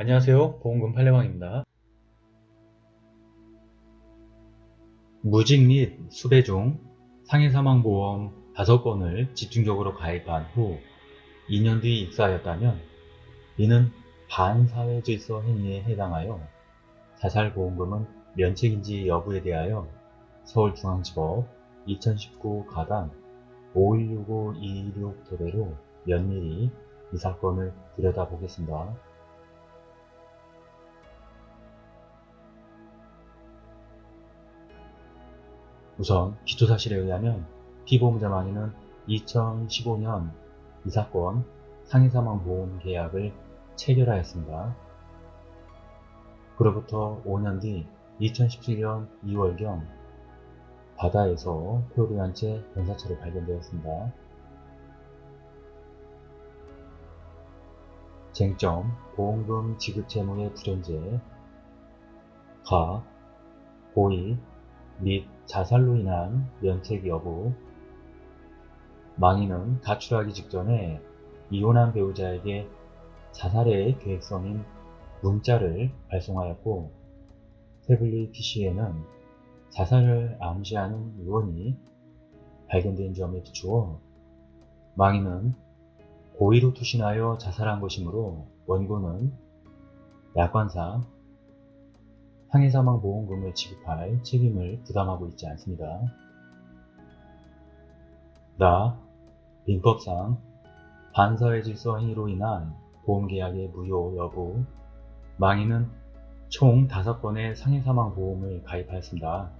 안녕하세요. 보험금 팔례방입니다. 무직 및 수배 중 상해사망보험 5건을 집중적으로 가입한 후 2년 뒤 입사하였다면 이는 반사회 질서 행위에 해당하여 자살보험금은 면책인지 여부에 대하여 서울중앙지법 2019 가단 5165-226 토대로 면밀히 이 사건을 들여다보겠습니다. 우선 기초사실에 의하면 피보험자 망인은 2015년 이 사건 상해사망보험 계약을 체결하였습니다. 그로부터 5년 뒤 2017년 2월경 바다에서 표류한 채 변사체로 발견되었습니다. 쟁점, 보험금 지급 채무의 불연제, 가, 고의 및 자살로 인한 면책 여부, 망인은 가출하기 직전에 이혼한 배우자에게 자살의 계획성인 문자를 발송하였고, 태블릿 PC에는 자살을 암시하는 의원이 발견된 점에 비추어 망인은 고의로 투신하여 자살한 것이므로 원고는 약관상 상해사망 보험금을 지급할 책임을 부담하고 있지 않습니다. 나, 민법상 반사회 질서 행위로 인한 보험계약의 무효 여부, 망인은 총 5건의 상해사망 보험을 가입하였습니다.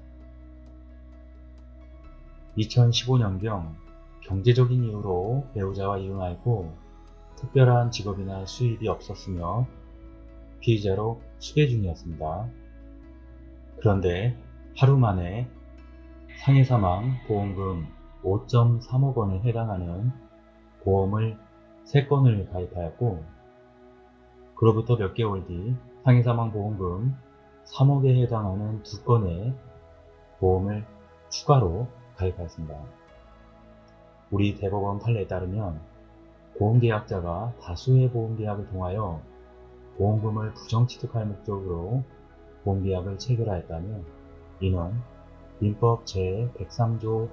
2015년경 경제적인 이유로 배우자와 이혼하였고 특별한 직업이나 수입이 없었으며 피의자로 수배 중이었습니다. 그런데 하루 만에 상해사망 보험금 5.3억 원에 해당하는 보험을 3건을 가입하였고 그로부터 몇 개월 뒤 상해사망 보험금 3억에 해당하는 2건의 보험을 추가로 가입하였습니다. 우리 대법원 판례에 따르면 보험계약자가 다수의 보험계약을 통하여 보험금을 부정취득할 목적으로 보험계약을 체결하였다면 이는 민법 제103조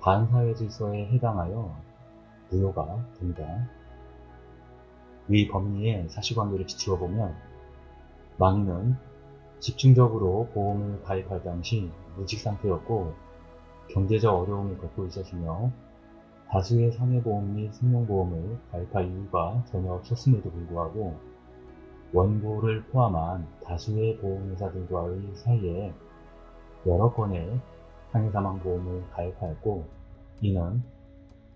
반사회 질서에 해당하여 무효가 됩니다. 위 법리의 사실관계를 비추어 보면 망인은 집중적으로 보험을 가입할 당시 무직 상태였고 경제적 어려움을 겪고 있었으며 다수의 상해보험 및 생명보험을 가입할 이유가 전혀 없었음에도 불구하고 원고를 포함한 다수의 보험회사 들과의 사이에 여러 건의 상해사망보험을 가입하였고 이는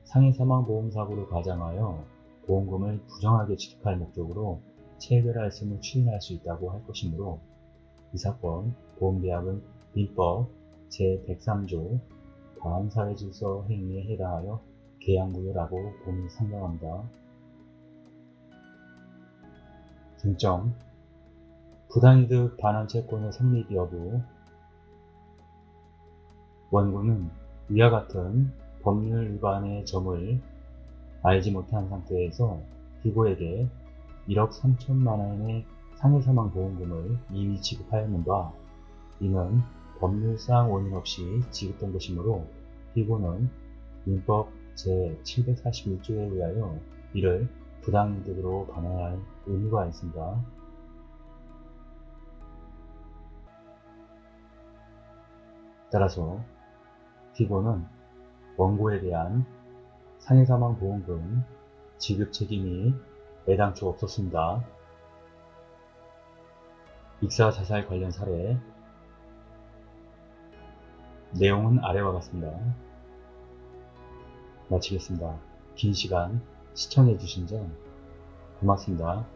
상해사망보험 사고를 가장하여 보험금을 부정하게 취득할 목적으로 체결하였음을 추인할 수 있다고 할 것이므로 이 사건 보험계약은 민법 제103조 다음 사회질서 행위에 해당하여 계약무효라고 봄이 상정합니다. 중점. 부당이득 반환 채권의 성립 여부. 원고는 위와 같은 법률 위반의 점을 알지 못한 상태에서 피고에게 1억 3천만 원의 상해 사망 보험금을 이미 지급하였는가 이는 법률상 원인 없이 지급된 것이므로 피고는 민법 제741조에 의하여 이를 부당이득으로 반환할 의무가 있습니다. 따라서 피고는 원고에 대한 상해사망 보험금 지급 책임이 애당초 없었습니다. 익사 자살 관련 사례 내용은 아래와 같습니다. 마치겠습니다. 긴 시간 시청해주신 점 고맙습니다.